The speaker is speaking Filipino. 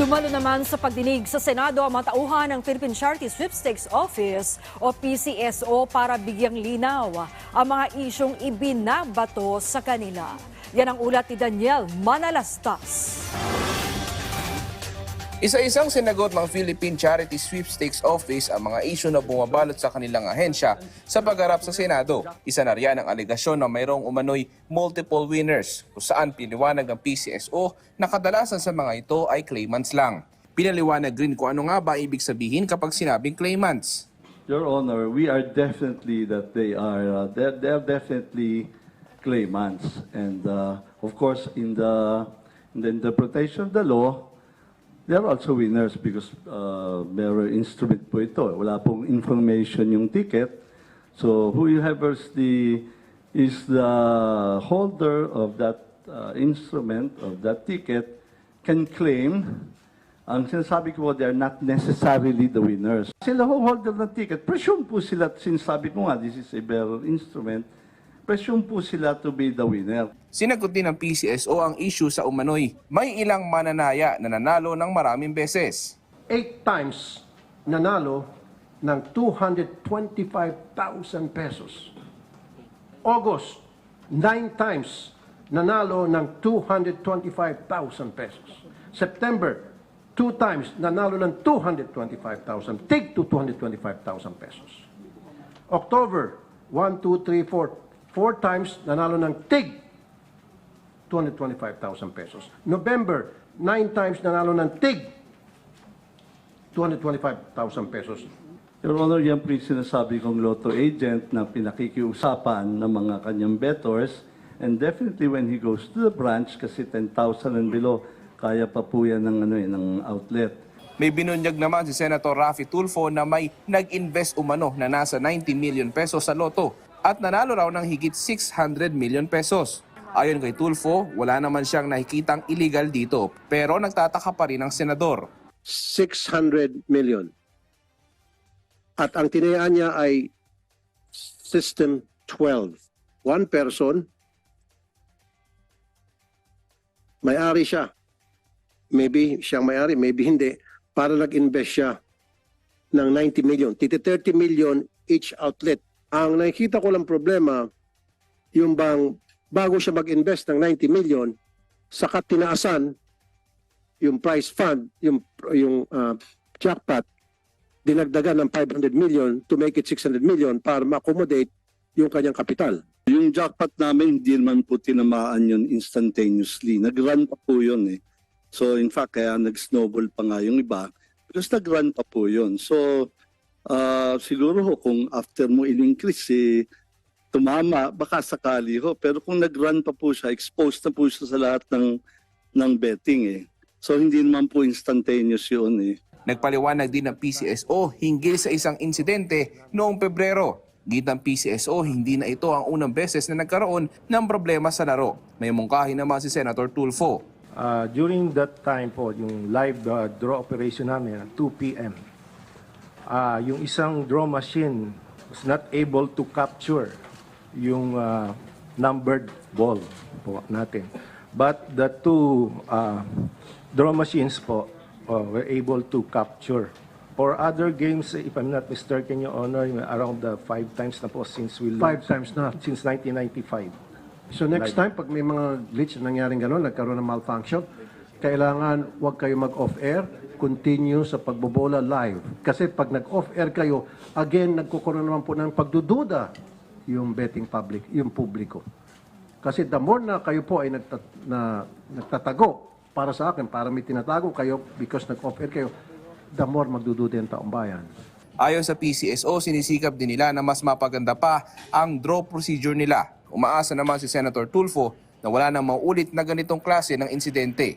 Dumalo naman sa pagdinig sa Senado ang matauhan ng Philippine Charity Sweepstakes Office o PCSO para bigyang linaw ang mga isyong ibinabato sa kanila. Yan ang ulat ni Daniel Manalastas. Isa-isang sinagot ng Philippine Charity Sweepstakes Office ang mga isyu na bumabalot sa kanilang ahensya sa pagharap sa Senado. Isa na riyan ang alegasyon na mayroong umano'y multiple winners kung saan piniwanag ng PCSO na kadalasan sa mga ito ay claimants lang. Pinaliwanag rin kung ano nga ba ibig sabihin kapag sinabing claimants. Your Honor, we are definitely that they are, uh, they're, they're definitely claimants. And uh, of course, in the, in the interpretation of the law, they're also winners because uh, meron instrument po ito. Wala pong information yung ticket. So whoever is the, is the holder of that uh, instrument, of that ticket, can claim ang sinasabi ko, they're not necessarily the winners. Sila ho holder ng ticket, presume po sila, sinasabi ko nga, this is a bearer instrument, presume po sila to be the winner. Sinagot din ng PCSO ang issue sa umano'y may ilang mananaya na nanalo ng maraming beses. eight times nanalo ng 225,000 pesos. August, nine times nanalo ng 225,000 pesos. September, two times nanalo ng 225,000, tig to 225,000 pesos. October, 1, 2, 3, 4, four times nanalo ng tig 225,000 pesos. November, nine times nanalo ng tig 225,000 pesos. Your Honor, yan po yung sinasabi kong lotto agent na pinakikiusapan ng mga kanyang bettors. And definitely when he goes to the branch, kasi 10,000 and below, kaya pa po yan ng, ano, eh, ng outlet. May binunyag naman si Senator Rafi Tulfo na may nag-invest umano na nasa 90 million pesos sa loto at nanalo raw ng higit 600 million pesos. Ayon kay Tulfo, wala naman siyang nakikitang illegal dito pero nagtataka pa rin ang senador. 600 million. At ang tinayaan niya ay System 12. One person, may-ari siya. Maybe siyang may-ari, maybe hindi. Para nag-invest siya ng 90 million. Titi 30 million each outlet. Ang nakikita ko lang problema, yung bang bago siya mag-invest ng 90 million, saka tinaasan yung prize fund, yung yung uh, jackpot, dinagdagan ng 500 million to make it 600 million para ma-accommodate yung kanyang kapital. Yung jackpot namin, hindi naman po tinamaan yun instantaneously. Nag-run pa po yun eh. So in fact, kaya nag-snowball pa nga yung iba. Because nag-run pa po yun. So ah, siguro ho, kung after mo in-increase eh, tumama, baka sakali ho. Pero kung nag-run pa po siya, exposed na po siya sa lahat ng, ng betting eh. So hindi naman po instantaneous yun eh. Nagpaliwanag din ng PCSO hinggil sa isang insidente noong Pebrero. Git ng PCSO, hindi na ito ang unang beses na nagkaroon ng problema sa laro. May mungkahi naman si Senator Tulfo. Uh, during that time po, yung live uh, draw operation namin, at 2 p.m., uh, yung isang draw machine was not able to capture yung uh, numbered ball po natin. But the two uh, draw machines po uh, were able to capture. For other games, if I'm not mistaken, Your Honor, around the five times na po since we Five times na. since 1995. So next time, pag may mga glitch na nangyaring gano'n, nagkaroon ng malfunction, kailangan huwag kayo mag-off-air, continue sa pagbobola live. Kasi pag nag-off-air kayo, again, nagkukuroon naman po ng pagdududa yung betting public, yung publiko. Kasi the more na kayo po ay nagtat na, nagtatago para sa akin, para may tinatago kayo because nag-off-air kayo, the more magdududa yung taong bayan. Ayon sa PCSO, sinisikap din nila na mas mapaganda pa ang draw procedure nila. Umaasa naman si Senator Tulfo na wala nang maulit na ganitong klase ng insidente.